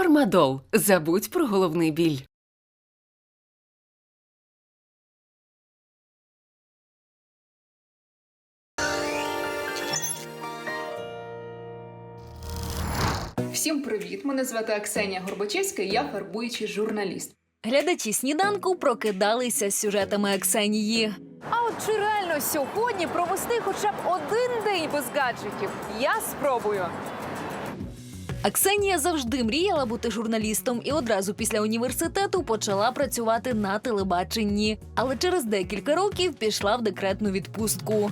Фармадол. Забудь про головний біль. Всім привіт! Мене звати Аксенія Горбачевська, і я фарбуючий журналіст. Глядачі сніданку прокидалися з сюжетами Аксенії. А от чи реально сьогодні провести хоча б один день без гаджетів? Я спробую. Аксенія завжди мріяла бути журналістом і одразу після університету почала працювати на телебаченні. Але через декілька років пішла в декретну відпустку.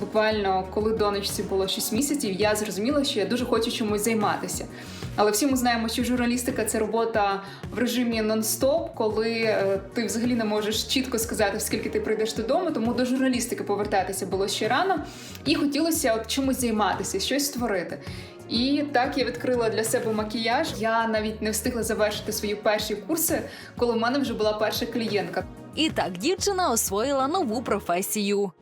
Буквально, коли донечці було 6 місяців, я зрозуміла, що я дуже хочу чомусь займатися. Але всі ми знаємо, що журналістика це робота в режимі нон-стоп, коли е, ти взагалі не можеш чітко сказати, скільки ти прийдеш додому, тому до журналістики повертатися було ще рано. І хотілося от чомусь займатися, щось створити. І так я відкрила для себе макіяж. Я навіть не встигла завершити свої перші курси, коли в мене вже була перша клієнтка. І так дівчина освоїла нову професію.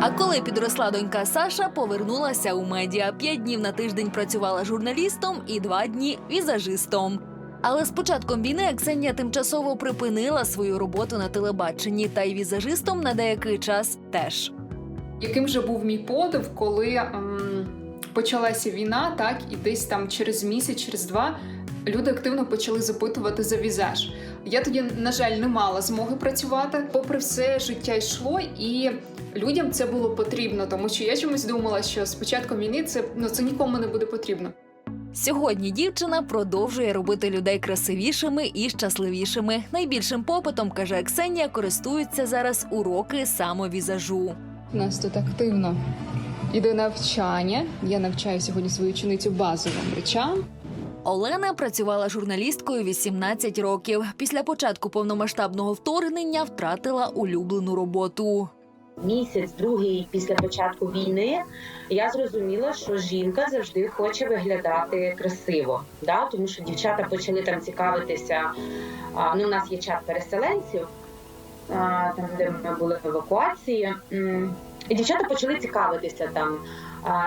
А коли підросла донька Саша, повернулася у медіа. П'ять днів на тиждень працювала журналістом і два дні візажистом. Але з початком війни Ксенія тимчасово припинила свою роботу на телебаченні, та й візажистом на деякий час теж. Яким же був мій подив, коли ем, почалася війна, так і десь там через місяць, через два люди активно почали запитувати за візаж. Я тоді, на жаль, не мала змоги працювати. Попри все, життя йшло, і людям це було потрібно, тому що я чомусь думала, що з початком війни це ну це нікому не буде потрібно. Сьогодні дівчина продовжує робити людей красивішими і щасливішими. Найбільшим попитом, каже Ксенія, користуються зараз уроки самовізажу. У нас тут активно іде навчання. Я навчаю сьогодні свою ученицю базовим речам. Олена працювала журналісткою 18 років. Після початку повномасштабного вторгнення втратила улюблену роботу. Місяць, другий після початку війни, я зрозуміла, що жінка завжди хоче виглядати красиво. Да? Тому що дівчата почали там цікавитися. А, ну, у нас є чат переселенців, а, там, де ми були в евакуації. І дівчата почали цікавитися там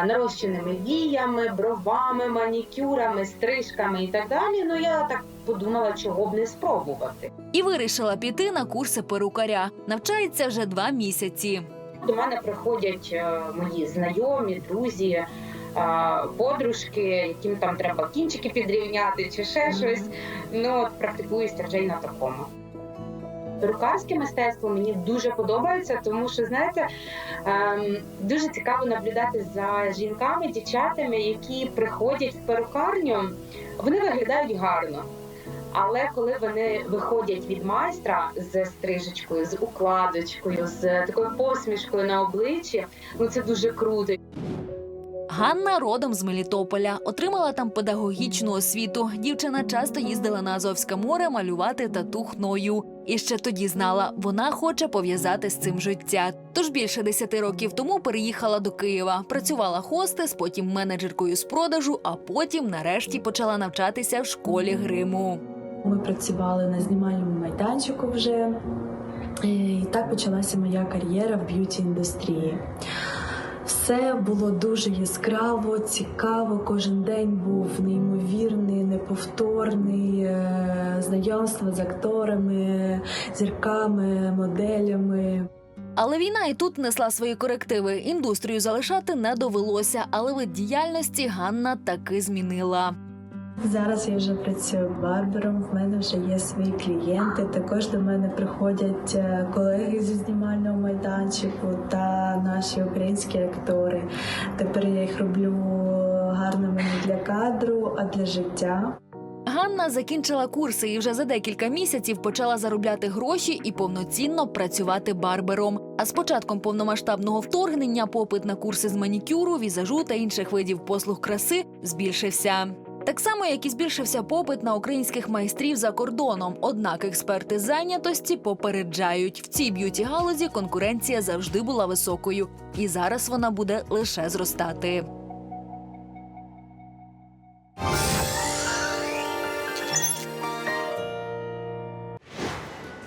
нарощеними віями, бровами, манікюрами, стрижками і так далі. Ну я так подумала, чого б не спробувати. І вирішила піти на курси перукаря. Навчається вже два місяці. До мене приходять е, мої знайомі, друзі, е, подружки, яким там треба кінчики підрівняти чи ще щось. Ну, от практикуюся вже й на такому. Перукарське мистецтво мені дуже подобається, тому що знаєте, ем, дуже цікаво наблюдати за жінками, дівчатами, які приходять в перукарню, вони виглядають гарно. Але коли вони виходять від майстра з стрижечкою, з укладочкою, з такою посмішкою на обличчі, ну це дуже круто. Ганна родом з Мелітополя, отримала там педагогічну освіту. Дівчина часто їздила на Азовське море малювати тату хною. І ще тоді знала, вона хоче пов'язати з цим життя. Тож більше десяти років тому переїхала до Києва, працювала хостес, потім менеджеркою з продажу, а потім нарешті почала навчатися в школі гриму. Ми працювали на знімальному майданчику вже. І так почалася моя кар'єра в б'юті індустрії. Все було дуже яскраво, цікаво. Кожен день був неймовірний, неповторний. е, Знайомство з акторами, зірками, моделями. Але війна і тут несла свої корективи. Індустрію залишати не довелося, але вид діяльності Ганна таки змінила. Зараз я вже працюю барбером. В мене вже є свої клієнти. Також до мене приходять е, колеги зі знімального майданчику та наші українські актори. Тепер я їх роблю гарними не для кадру, а для життя. Ганна закінчила курси і вже за декілька місяців почала заробляти гроші і повноцінно працювати барбером. А з початком повномасштабного вторгнення попит на курси з манікюру, візажу та інших видів послуг краси збільшився. Так само, як і збільшився попит на українських майстрів за кордоном. Однак експерти зайнятості попереджають, в цій б'юті галузі конкуренція завжди була високою, і зараз вона буде лише зростати.